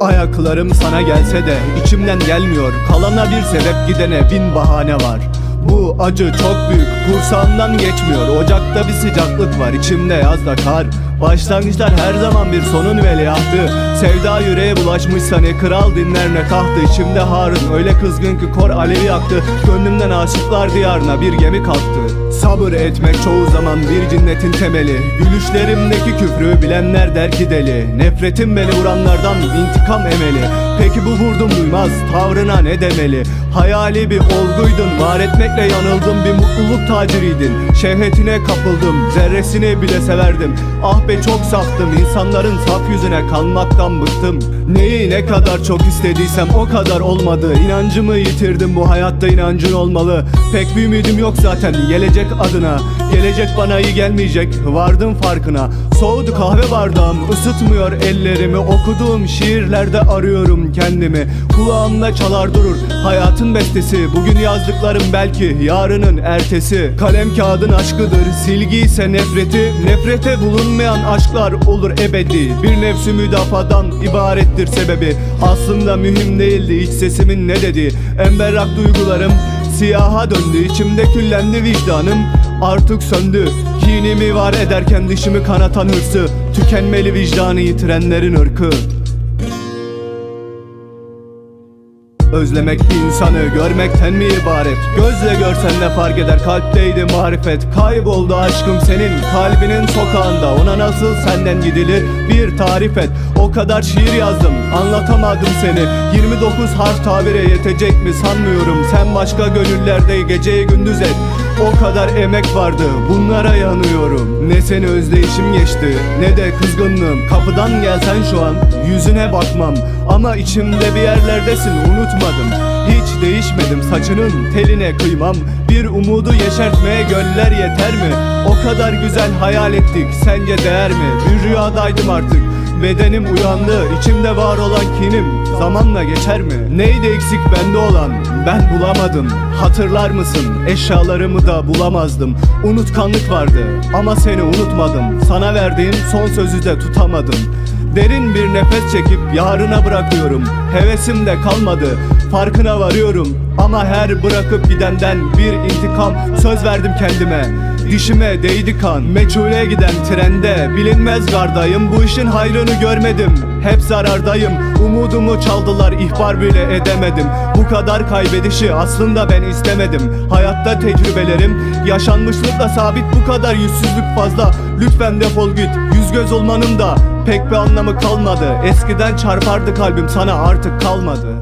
Ayaklarım sana gelse de içimden gelmiyor. Kalana bir sebep gidene bin bahane var. Bu acı çok büyük kursağımdan geçmiyor. Ocakta bir sıcaklık var içimde yazda kar. Başlangıçlar her zaman bir sonun veliahtı. Sevda yüreğe bulaşmışsa ne kral dinler ne tahtı. İçimde Harun öyle kızgın ki kor alevi yaktı Gönlümden aşıklar diyarına bir gemi kalktı Sabır etmek çoğu zaman bir cinnetin temeli. Gülüşlerimdeki küfrü bilenler der ki deli. Nefretim beni vuranlardan intikam emeli. Peki bu vurdum duymaz tavrına ne demeli Hayali bir olguydun var etmekle yanıldım Bir mutluluk taciriydin. Şehvetine kapıldım zerresini bile severdim. Ah be çok saftım insanların saf yüzüne kanmaktan bıktım. Neyi ne kadar çok istediysem o kadar olmadı. İnancımı yitirdim bu hayatta inancın olmalı. Pek bir ümidim yok zaten gelecek adına. Gelecek bana iyi gelmeyecek vardım farkına. Soğudu kahve bardağım ısıtmıyor ellerimi. Okuduğum şiirlerde arıyorum kendimi. Kulağımda çalar durur hayatın bestesi Bugün yazdıklarım belki yarının ertesi. Kalem kağıdın aşkıdır silgi ise nefreti. Nefrete bulunmayan aşklar olur ebedi. Bir nefsi müdafadan ibarettir sebebi. Aslında mühim değildi iç sesimin ne dediği En berrak duygularım Siyaha döndü içimde küllendi vicdanım. Artık söndü Kinimi var ederken dişimi kanatan hırsı. Tükenmeli vicdanı yitirenlerin ırkı Özlemek insanı görmekten mi ibaret? Gözle görsen ne fark eder? Kalpteydi marifet. Kayboldu aşkım senin kalbinin sokağında. Ona nasıl senden gidilir? Bir tarif et. O kadar şiir yazdım anlatamadım seni. 29 harf tabire yetecek mi sanmıyorum. Sen başka gönüllerde geceyi gündüz et. O kadar emek vardı bunlara yanıyorum. Ne seni özleyişim geçti ne de kızgınlığım. Kapıdan gelsen şu an yüzüne bakmam Ama içimde bir yerlerdesin unutmadım Hiç değişmedim saçının teline kıymam Bir umudu yeşertmeye göller yeter mi? O kadar güzel hayal ettik sence değer mi? Bir rüyadaydım artık Bedenim uyandı içimde var olan kinim Zamanla geçer mi? Neydi eksik bende olan? Ben bulamadım Hatırlar mısın? Eşyalarımı da bulamazdım Unutkanlık vardı ama seni unutmadım Sana verdiğim son sözü de tutamadım Derin bir nefes çekip yarına bırakıyorum. Hevesim de kalmadı farkına varıyorum. Ama her bırakıp gidenden bir intikam Söz verdim kendime Dişime değdi kan Meçhule giden trende. Bilinmez gardayım Bu işin hayrını görmedim. Hep zarardayım Umudumu çaldılar ihbar bile edemedim. Bu kadar kaybedişi aslında ben istemedim. Hayatta tecrübelerim Yaşanmışlıkla sabit bu kadar yüzsüzlük fazla. Lütfen defol git Yüz göz olmanın da pek bir anlamı kalmadı. Eskiden çarpardı kalbim sana artık kalmadı